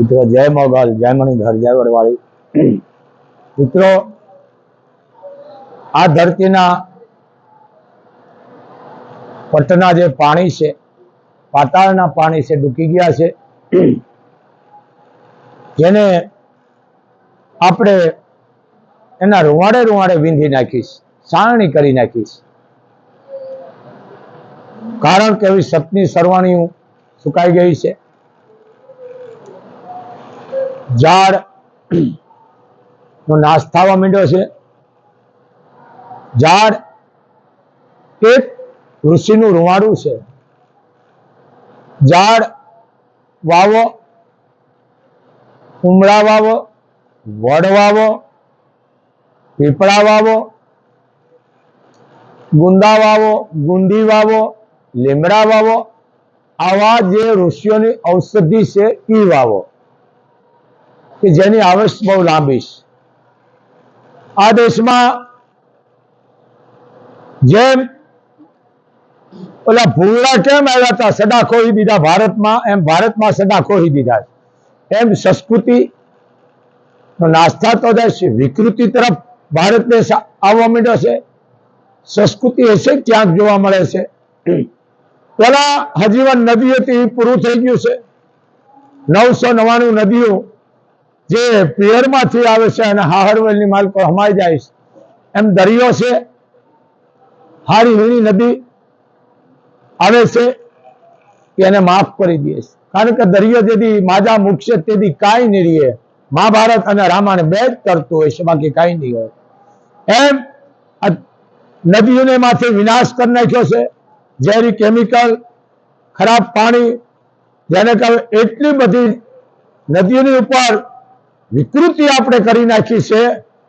મિત્રો જય મોગલ, જય મણિધર, જય વડવાળી. મિત્રો આ ધરતીના પટના જે પાણી છે, પાતાળના પાણી છે, ડૂકી ગયા છે. જેને આપણે એના રૂવાડે રૂવાડે વીંધી નાખીશ, સારણી કરી નાખીશ. કારણ કે એવી સપની સરવાણીઓ સુકાઈ ગઈ છે. ઝાડ નો નાશ થવા માંડ્યો છે. ઝાડ એક ઋષિનું રૂવાડું છે. ઝાડ વાવો, ઉમળા વાવો, વડ વાવો, પીપળા વાવો, ગુંદા વાવો, ગુંદી વાવો, લીમડા વાવો, આવા જે ઋષિઓની ઔષધિ છે ઈ વાવો. કે જેની આવશ બહુ લાંબી છે. આ દેશમાં જેમ ઓલા ભૂલડા કેમ આવ્યા હતા? સડા ખોહી દીધા ભારતમાં, એમ ભારતમાં સડા ખોહી દીધા એમ સંસ્કૃતિ નો નાશ થતો જાય છે. વિકૃતિ તરફ ભારત દેશ આવવા માંડ્યો છે. સંસ્કૃતિ હશે ક્યાંક જોવા મળે છે. પેલા હજીવન નદી હતી, પૂરું થઈ ગયું છે. નવસો નવાણું નદીઓ જે પિયરમાંથી આવે છે અને હાહરવેલની માલકો હમાઈ જાય છે. એમ દરિયો છે, હારી વીણી નદી આવે છે એને માફ કરી દે છે. કારણ કે દરિયો જેથી માજા મૂકશે તેથી કાંઈ નહીં રહીએ મહાભારત અને રામાયણ બે જ કરતું હોય છે, બાકી કાંઈ નહીં હોય. એમ નદીઓને માથે વિનાશ કરી નાખ્યો છે. ઝેરી કેમિકલ, ખરાબ પાણી, જેને કારણે એટલી બધી નદીઓની ઉપર વિકૃતિ આપણે કરી નાખી છે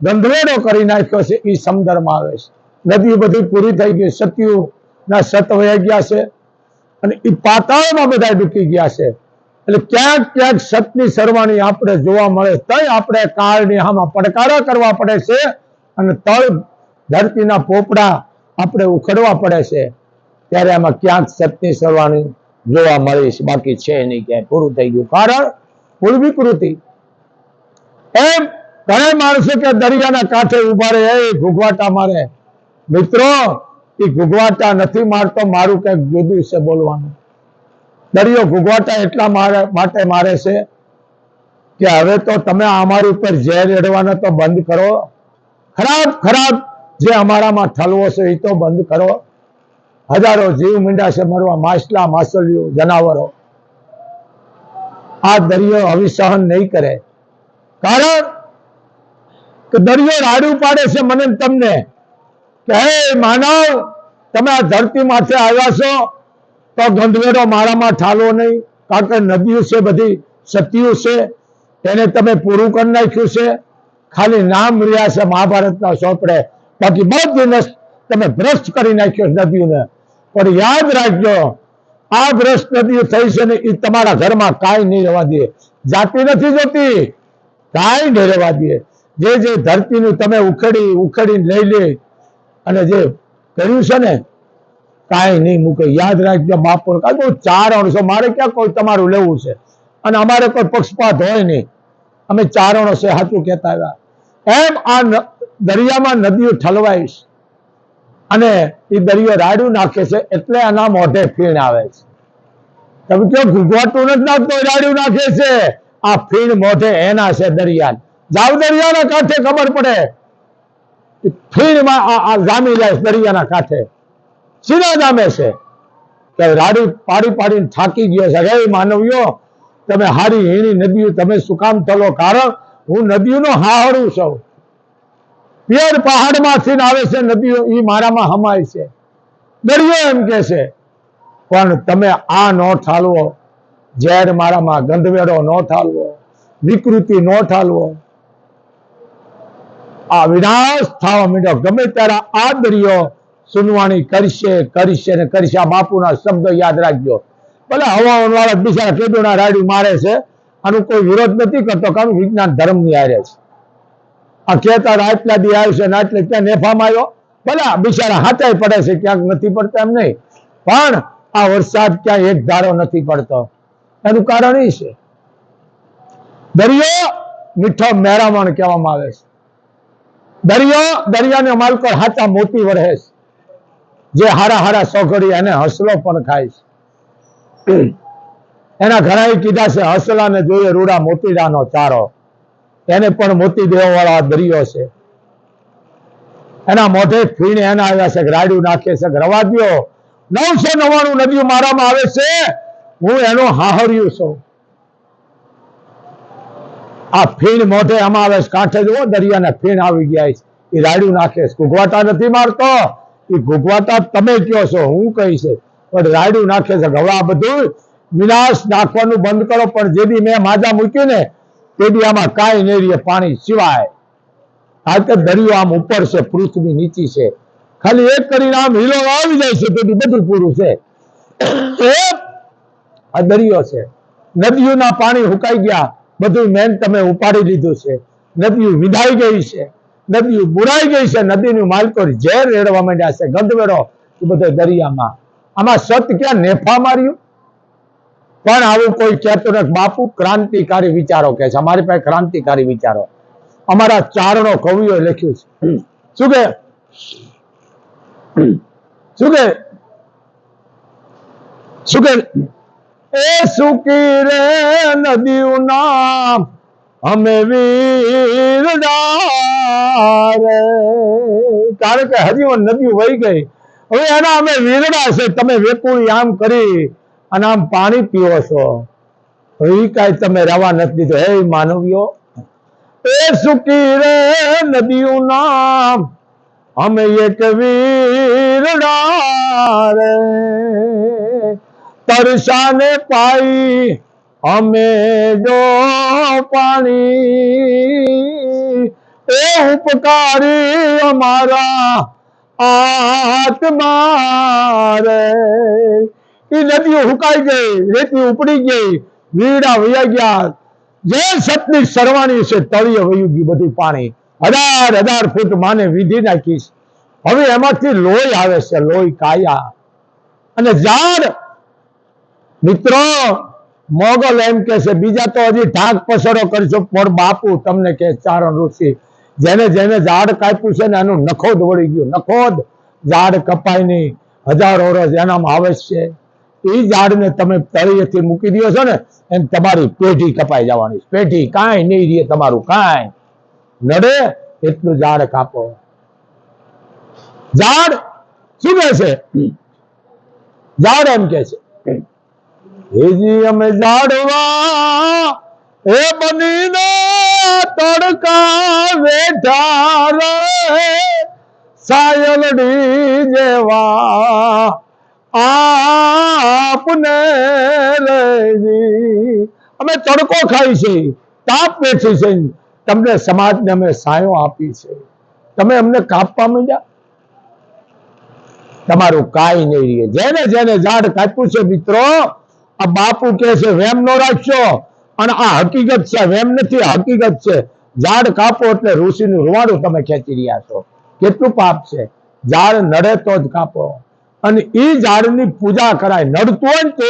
ગંધવેડો કરી નાખ્યો છે એ સમુદ્રમાં આવે છે. નદી બધી પૂરી થઈ ગઈ સત્યુ ના સત વયા ગયા છે અને એ પાતાળમાં બધા ડૂકી ગયા છે. એટલે ક્યાંક ક્યાંક સતની સરવાણી આપણે જોવા મળે, તય આપણે કાળની આમાં પડકારા કરવા પડે છે અને તળ ધરતીના પોપડા આપણે ઉખડવા પડે છે. ત્યારે આમાં ક્યાંક સતની સરવાણી જોવા મળે છે, બાકી છે નહીં ક્યાંય, પૂરું થઈ ગયું. કારણ મૂળ વિકૃતિ એમ ઘણા માણસો કે દરિયાના કાંઠે ઊભા રહે, એ ઘૂઘવાટા મારે. મિત્રો, એ ઘૂઘવાટા નથી મારતો, મારું કંઈક જુદું છે બોલવાનું. દરિયો ઘૂઘવાટા એટલા માટે મારે છે કે હવે તો તમે અમારી ઉપર ઝેર રેડવાનો તો બંધ કરો. ખરાબ ખરાબ જે અમારામાં ઠલવો છે એ તો બંધ કરો. હજારો જીવ મીંડા છે મરવા, માછલા, માછલીઓ, જનાવરો. આ દરિયો હવે સહન નહીં કરે. કારણ કે દરિયો રાડું પાડે છે મને તમને કે, હે માનવ, તમે આ ધરતી માથે આવ્યા છો, તો ગંધવેરો મારામાં ઠાલો નહીં, કારણ કે નદીઓ છે, બધી સતીઓ છે એને તમે પૂરું કરી નાખ્યું છે, ખાલી નામ રહ્યા છે મહાભારતના સોંપડે, બાકી બધું તમે ભ્રષ્ટ કરી નાખ્યો નદીઓને. પણ યાદ રાખજો, આ ભ્રષ્ટ નદીઓ થઈ છે ને એ તમારા ઘરમાં કાંઈ નહીં રહેવા દે. જાતિ નથી જોતી. કાંઈ નહીં રહેવા દે. જે જે ધરતીનું તમે ઉખેડી ઉખેડી લઈ લે અને જે કર્યું છે ને, કાંઈ નહીં મૂકે. યાદ રાખજો બાપુ કાંઈ કે ચાર અણસો, મારે ક્યાં કોઈ તમારું લેવું છે? અને અમારે કોઈ પક્ષપાત હોય નહીં. અમે ચારણો છે સાચું કહેતા આવ્યા. એમ આ દરિયામાં નદીઓ ઠલવાઈશ. અને એ દરિયો રાડ્યું નાખે છે એટલે આના મોઢે ફીણ આવે છે. તમે કહો ઘૂઘવાટું નથી નાખતો રાડ્યું નાખે છે. આ ફીણ મોઢે એના છે દરિયા જાવ દરિયાના કાંઠે ખબર પડે. ફીણમાં આ જામી જાય દરિયાના કાંઠે. સીધા જામે છે. કે રાડી પાડી પાડીને થાકી ગયો છે. હે માનવીઓ, તમે હારી હીણી નદીઓ, તમે સુકામ થલો? કારણ હું નદીઓનો હાહડું છું. પિયર પહાડમાંથી આવે છે નદીઓ એ મારામાં હમાય છે. દરિયો એમ કે છે. પણ તમે આ ન ઠાલવો. ઝેર મારામાં ગંધવેડો ન ઠાલવો, વિકૃતિ ન ઠાલવો. આ વિનાશ થવા મીડો ગમે ત્યારે આ દરિયો સુનવાણી કરશે કરશે ને કરશે. બાપુના શબ્દો યાદ રાખજો. ભલે હવામાન વાળા બિચારા રાડી મારે છે, આનો કોઈ વિરોધ નથી કરતો, કારણ વિજ્ઞાન વિજ્ઞાન ધર્મની હારે છે. આ ખેતર આટલા દી આવશે ને આટલે ત્યાં નેફામાં આવ્યો? ભલે બિચારા હાથે પડે છે, ક્યાંક નથી પડતા એમ નહીં. પણ આ વરસાદ ક્યાંય એક ધારો નથી પડતો. એનું કારણ એ છે. દરિયો મીઠો મેરામણ કહેવામાં આવે છે. દરિયો દરિયાને માલકો હાચા મોતી વરહે છે. જે હારા હારા સોગડી એને હસલો પણ ખાય છે. એના ઘણા કીધા છે, હસલાને જોઈએ રૂડા મોતીડાનો ચારો. એને પણ મોતી દેવા વાળા દરિયો છે. એના મોઢે ફીણ એના આવ્યા છે રાડ્યું નાખે છે. રવા દ્યો નવસો નવ્વાણું નદીઓ મારામાં આવે છે. હું એનો હાહર્યું છું. આ ફીણ મોઢે છે. કાંઠે જુઓ, દરિયાને ફીણ આવી ગયા છે. એ રાડ્યું નાખે ઘૂઘવાટા નથી મારતો. એ ઘૂઘવાટા તમે કયો છો? હું કહી છે? પણ રાડ્યું નાખે છે. હવે બધું વિનાશ નાખવાનું બંધ કરો. પણ જે બી મેં માજા મૂકી ને, તે બી આમાં કાંઈ નહીં પાણી સિવાય. આ તો દરિયો આમ ઉપર છે. પૃથ્વી નીચી છે. ખાલી એક કરીને આમ હિલો આવી જાય છે. તે બધું પૂરું છે. એ આ દરિયો છે. નદીઓના પાણી હુકાઈ ગયા. બધું મેન તમે ઉપાડી લીધું છે. નદીઓ વિધાઈ ગઈ છે. નદીઓ બુરાઈ ગઈ છે. નદીનું માલકો ઝેર રેડવા માંડ્યા છે. ગંધવેડો એ બધો દરિયામાં. આમાં સત ક્યાં નેફા માર્યું? પણ આવું કોઈ કહેતું બાપુ, ક્રાંતિકારી વિચારો કે છે. અમારી પાસે ક્રાંતિકારી વિચારો. અમારા ચારણો કવિઓ લખ્યું છે. શું કે શું કે શું કે એ સુકી રે નદીયું નામ અમે વીર કારણ કે હજી નદી વહી ગઈ. હવે એના અમે વીરડા છે. તમે વેકુળી આમ કરી અને આમ પાણી પીવો છો. એ કાંઈ તમે રવા નથી દીધો. હે માનવીઓ. એ સુકી રે નદીયું નામ અમે એક વીરડા રે તરસાને પાઈ, અમે જો પાણી. એ ઉપકારી અમારા આત્મા રે. એ નદીઓ હુકાઈ ગઈ, રેતી ઉપડી ગઈ વીડા વયા ગયા. જે સતની સરવાણી છે તળીએ વયું ગયું બધું પાણી. હજાર હજાર ફૂટ માને વિધિ નાખીશ. હવે એમાંથી લોહી આવે છે, લોહી કાયા. અને ઝાડ મિત્રો, મોગલ એમ કે છે, બીજા તો હજી ઢાક પસરો કરશો પણ બાપુ તમને કે ચારણ ઋષિ, જેને જેને ઝાડ કાપ્યું છે ને એનું નખોદ વળી ગયું, નખોદ ઝાડ કપાય નહીં, હજાર વર્ષ એનામાં આવે છે. એ ઝાડને તમે તળિયેથી મૂકી દો છો ને એમ તમારી પેઢી કપાઈ જવાની પેઢી કાંઈ નહીં રહે તમારું, કાંઈ. નડે એટલું ઝાડ કાપો. ઝાડ શું કહે છે? ઝાડ એમ કે છે. હેજી અમે ઝાડવા એ બનીને તડકા બેઠા રે સાયલડી જેવા આપને રેજી. અમે તડકો ખાઈ છે, તાપ વેઠી છે. તમને સમાજને અમે સાયો આપી છે. તમે અમને કાપવા માંડ્યા? તમારું કાંઈ નહીં રહે. જેને જેને ઝાડ કાપ્યું છે મિત્રો આ બાપુ કે છે, વેમ નો રાખશો અને આ હકીકત છે, વેમ નથી હકીકત છે. ઝાડ કાપો એટલે ઋષિનું રૂવાડું તમે ખેંચી રહ્યા છો. કેટલું પાપ છે. ઝાડ નડે તો જ કાપો. અને એ ઝાડની પૂજા કરાય. નડતું હોય તો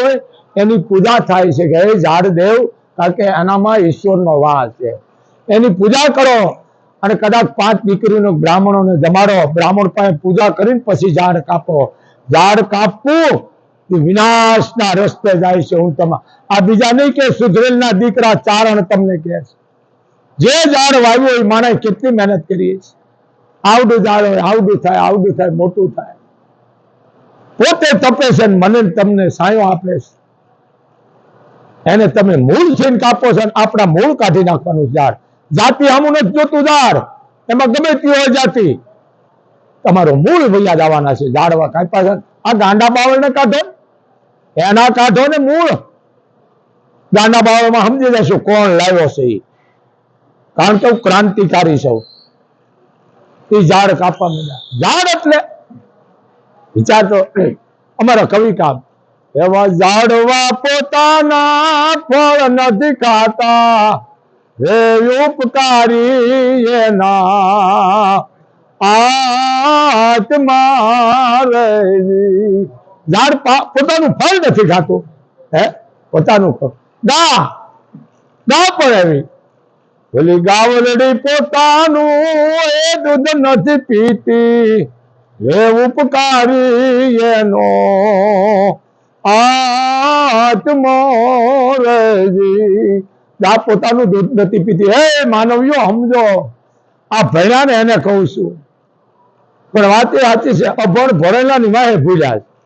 એની પૂજા થાય છે કે ઝાડ દેવ કારણ કે એનામાં ઈશ્વરનો વાસ છે. એની પૂજા કરો અને કદાચ પાંચ દીકરીનો બ્રાહ્મણોને જમાડો. બ્રાહ્મણ પાસે પૂજા કરીને પછી ઝાડ કાપો. ઝાડ કાપવું વિનાશના રસ્તે જાય છે હું તમા આ બીજા નહીં કે સુધરેલના દીકરા ચારણ તમને કહે છે. જે ઝાડ વાવ્યું હોય માણસે કેટલી મહેનત કરી છીએ. આવડું ઝાડ હોય, આવડું થાય આવડું થાય, મોટું થાય. પોતે તપે છે મને તમને સાયો આપે છે. એને તમે મૂળ છીન કાપો છો આપણા મૂળ કાઢી નાખવાનું ઝાડ. જાતિ આમું નથી જોતું ઝાડ. એમાં ગમે તે હોય જાતિ. તમારો મૂળ વૈયા જવાના છે. ઝાડવા કાપ્યા છે. આ ગાંડા બાવળને કાઢો. એના કાઢો ને મૂળ. ગાંડા બાવળમાં સમજી જશો કોણ લાવ્યો છે એ કારણ કે હું ક્રાંતિકારી છું. એ ઝાડ કાપવા માંડ્યા. ઝાડ એટલે? વિચાર તો અમારા કવિ કામ. એવા ઝાડવા પોતાના ફળ નથી ખાતા. હે ઉપકારી એના. આત્મા રેજી. ઝાડ પોતાનું ફળ નથી ખાતું. હે? પોતાનું ફળ. ગા. ગા પણ એવી ઓલી ગાવલડી પોતાનું એ દૂધ નથી પીતી. હે ઉપકારી એનો આત્મો રજી આ પોતાનું દૂધ નથી પીતી. હે માનવીઓ સમજો. આ ભણ્યાને એને કહું છું. પણ વાત એ સાચી છે. અભણ ભણેલા ની વાહે ભૂલ્યા છે.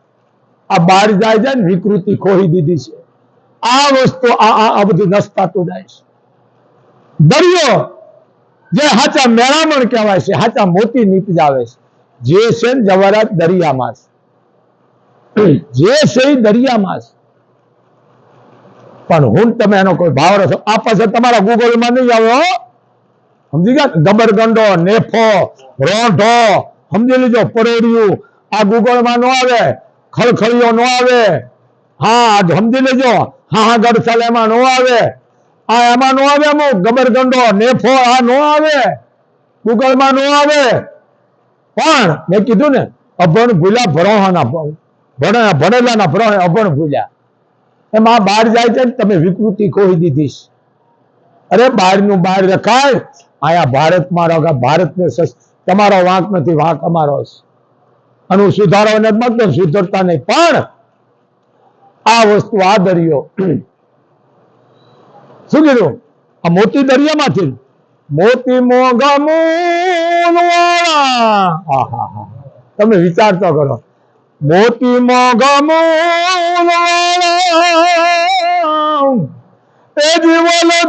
આ બહાર જાય છે ને વિકૃતિ ખોઈ દીધી છે. આ વસ્તુ આ બધું નસતાતું જાય છે. દરિયો જે હાચા મેળામણ કહેવાય છે, હાચા મોતી નીપજાવે છે. જે છે ને દરિયામાં જે છે દરિયામાં પણ હું તમે એનો કોઈ ભાવ રસો આ પાસે તમારા ગૂગલમાં નહીં આવ્યો સમજી ગયા? ગબરગંડો, નેફો, રોઢો. સમજી લીજો પરોડિયું આ ગૂગલમાં ન આવે. ખળખળીઓ નો આવે. હા સમજી લેજો. હા હા ગડસલ એમાં નો આવે. આ એમાં નો આવે અમુક? ગબરગંડો, નેફો, આ નો આવે. ગૂગલમાં નો આવે. પણ મેં કીધું ને, અભણ ભૂલ્યા ભરોહાના ભણે, ભણેલાના ભરોહે અભણ ભૂલ્યા. એમાં બહાર જાય છે તમે વિકૃતિ ખોઈ દીધી અરે બહારનું બહાર રખાય. આયા ભારતમાં રહો ભારતને તમારો વાંક નથી, વાંક અમારો છે. અને સુધારો નથી માંગતો સુધરતા નહીં. પણ આ વસ્તુ આ દરિયો શું કીધું? આ મોતી દરિયામાંથી. મોતી મોગા તમે વિચાર કરો. મોતી મોગા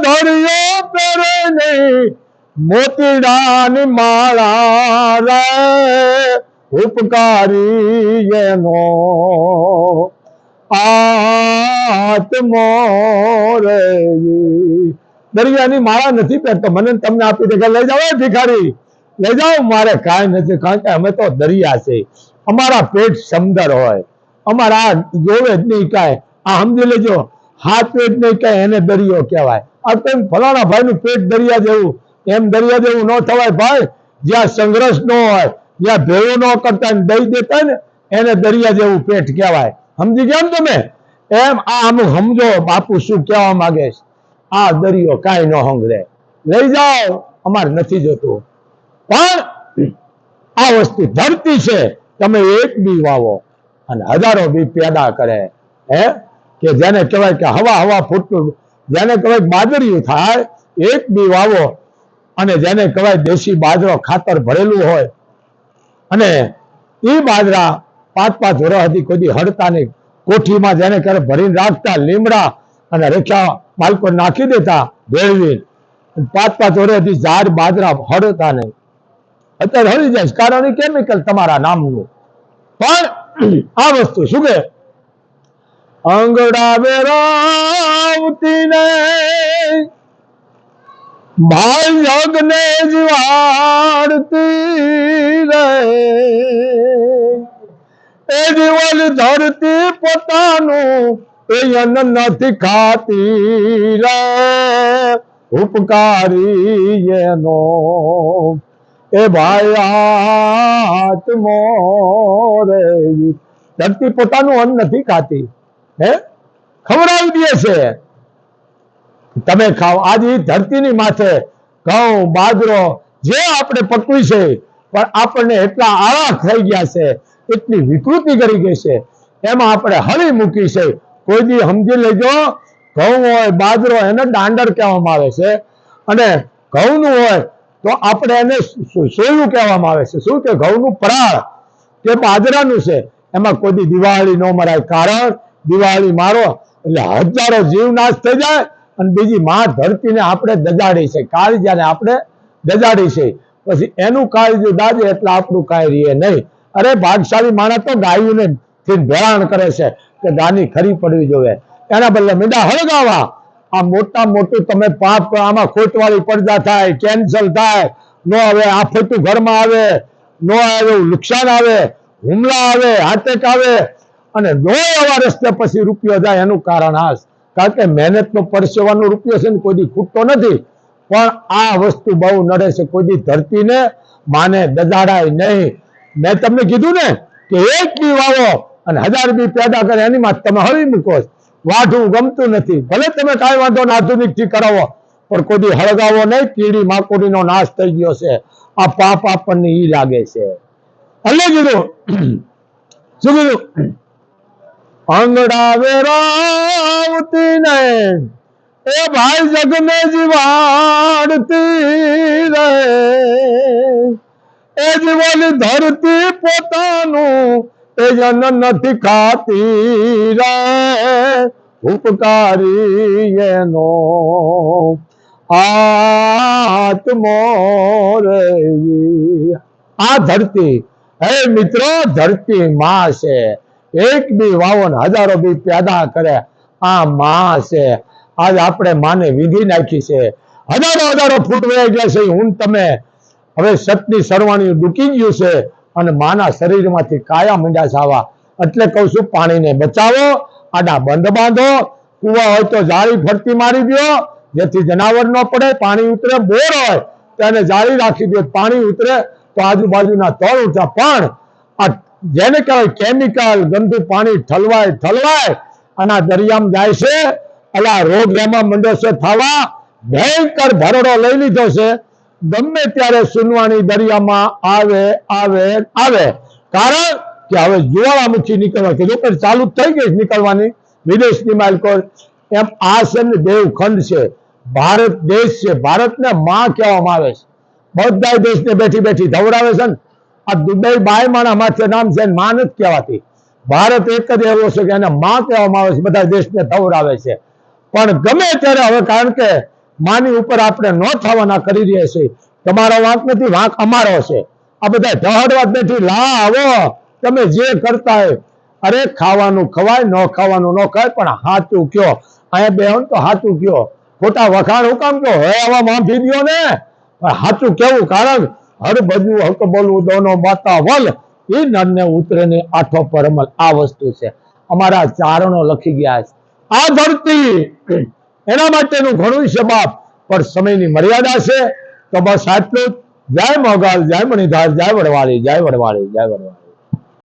ધરિયો પેરે નહીં મોતીડાની માળા રે. ઉપકારી એનો આત્મો રે દરિયાની માળા નથી પહેરતો. મને તમને આપી દે. કે લઈ જાઓ ભિખારી. લઈ જાઓ. મારે કાંઈ નથી. કારણ કે અમે તો દરિયા છે. અમારા પેટ સમદર હોય. અમારા જોવે જ નહીં કાંઈ. આ સમજી લેજો. હાથ પેટ નહીં કાંઈ. એને દરિયો કહેવાય. આ તેમ ફલાણા ભાઈનું પેટ દરિયા જેવું. એમ દરિયા જેવું ન થવાય ભાઈ. જ્યાં સંઘર્ષ ન હોય જ્યાં ભેળું ન કરતા દઈ દેતા ને એને દરિયા જેવું પેટ કહેવાય. સમજી ગયા તમે? એમ આ અમુક સમજો, બાપુ શું કહેવા માંગે આ દરિયો કાંઈ ન હંગરે. લઈ જાઓ, અમારે નથી જોતું. પણ આ વસ્તુ ધરતી છે, તમે એક બી વાવો અને હજારો બી પેદા કરે. હે? કે જેને કહેવાય કે હવા હવા ફૂટતું, જેને કહેવાય બાજરીયું થાય, એક બી વાવો અને જેને કહેવાય દેશી બાજરો ખાતર ભરેલું હોય અને એ બાજરા પાંચ પાંચ વર્ષ હતી કોઈ હડતા નહીં. કોઠીમાં જેને ક્યારે ભરીને રાખતા લીમડા અને રેખા માલકો નાખી દેતા ભેળવી પાંચ પાંચ વર્ષ હતી ઝાડ બાજરા હડતા નહીં. અત્યારે હળી જાય કારણ કેમિકલ તમારા નામનું. પણ આ વસ્તુ શું કે? અંગડા વેરાવતી ને ભાઈ યજ્ઞ જીવાડતી રે એ જીવન ધરતી પોતાનું, એ નથી ખાતી રે. ઉપકારી એનો. એ ભાઈ આત્મો રે. ધરતી પોતાનું અન્ન નથી ખાતી. હે? ખવડાવી દે છે. તમે ખાઓ. આજે ધરતીની માથે ઘઉં, બાજરો, જે આપણે પકવી છે, પણ આપણને એટલા આળા થઈ ગયા છે, એટલી વિકૃતિ કરી ગઈ છે, એમાં આપણે હળી મૂકી છે. કોઈ દી સમજી લેજો, ઘઉં હોય, બાજરો, એને દાંડર કહેવામાં આવે છે. અને ઘઉંનું હોય, તો આપણે એને સોયું કહેવામાં આવે છે. શું કે ઘઉંનું પરાળ? કે બાજરાનું છે. એમાં કોઈ દિવાળી ન મરાય. કારણ દિવાળી મારો, એટલે હજારો જીવ નાશ થઈ જાય અને બીજી મા ધરતીને આપણે દજાડી છે. કાળજાને આપણે દજાડી છે. પછી એનું કાળજું દાજે એટલે આપણું કાંઈ રહે નહીં. અરે ભાગશાળી માણસ તો ગાયુંને થી ભેળાણ કરે છે કે ગાની ખરી પડવી જોવે. એના બદલે મીંડા હળગાવા. આ મોટા મોટું તમે પાપ આમાં ખોટવાળી પડદા થાય કેન્સલ થાય. નો આવે, આફતું ઘરમાં આવે, નો આવે નુકસાન આવે, હુમલા આવે હાટેક આવે. અને નો એવા રસ્તે પછી રૂપિયો જાય એનું કારણ આ. કારણ કે મહેનતનો પરસેવાનો રૂપિયો છે ને કોઈ ખૂટતો નથી. પણ આ વસ્તુ બહુ નડે છે કોઈ ધરતીને માને દજાડાય નહીં. મેં તમને કીધું ને કે એક બી વાવો અને હજાર બી પેદા કરે એની માં તમે હળી મૂકો વાઢું ગમતું નથી. ભલે તમે કાંઈ વાંધો ને આધુનિકથી કરાવો, પણ કોઈ હળગાવો નહીં, કીડી માકોડીનો નાશ થઈ ગયો છે. આ પાપ આપણને ઈ લાગે છે. એટલે કીધું. શું કીધું? આંગડા વેરાવતી ને એ ભાઈ જગને જીવાડતી રહે એ જીવોની ધરતી પોતાનું એ જન નથી ખાતી રે. ઉપકારી એનો આત્મો રે આ ધરતી, હે મિત્રો, ધરતી માં છે. એક બી વાવન હજારો બી પેદા કરે. આ માં છે. આજ આપણે માને વિધિ નાખી છે. હજારો હજારો ફૂટ વહી ગયા છે. હું તમે હવે સતની સરવાણી ડૂકી ગયું છે અને માના શરીરમાંથી કાયા મીંડા સાવા એટલે કહું છું, પાણીને બચાવો, આડા બંધ બાંધો. કુવા હોય તો જાળી ફરતી મારી દો. જેથી જનાવર ન પડે, પાણી ઉતરે, બોર હોય તો એને જાળી રાખી દો. પાણી ઉતરે તો આજુબાજુના તળ ઉઠા પણ આ જેને કહેવાય કેમિકલ ગંદુ પાણી ઠલવાય ઠલવાય. અને દરિયામાં જાય છે એટલે રોગ એમાં મંડો છે થવા ભયંકર ભરડો લઈ લીધો છે. ગમે ત્યારે સુનવાણી દરિયામાં આવે આવે આવે. કારણ કે હવે જ્વાળામુખી નીકળવા. કીધું પણ ચાલુ જ થઈ ગઈ નીકળવાની. વિદેશની માલકોર એમ આ છે ને દેવખંડ છે. ભારત દેશ છે. ભારતને માં કહેવામાં આવે છે. બધા દેશને બેઠી બેઠી ધવડાવે છે ને. આ દુબઈ બાય માણા માથે નામ છે માં નથી કહેવાતી. ભારત એક જ એવો છે કે એને માં કહેવામાં આવે છે, બધા દેશને ધવડાવે છે. પણ ગમે ત્યારે હવે કારણ કે માની ઉપર આપણે ન થવાના કરી રહ્યા છીએ, તમારો વાંક નથી, વાંક અમારો છે. આ બધા ઢહડવા જ નથી, લા, આવો, તમે જે કરતા હોય. અરે, ખાવાનું ખવાય, ન ખાવાનું ન ખાય, પણ હાચું કયો. અહીંયા બે તો હાચું કયો. ખોટા વખાણ હું કામ કયો? હવે આવા માફી દો ને હાચું કેવું? કારણ હર બધું હક બોલવું દોનો માતા વલ. એ નરને ઉતરેને આઠો પરમલ. આ વસ્તુ છે. અમારા ચારણો લખી ગયા છે. આ ધરતી એના માટેનું ઘણું છે બાપ. પણ સમયની મર્યાદા છે. તો બસ આટલું જય મોગલ, જય મણિધાર, જય વડવાળી જય વડવાળી જય વડવાળી.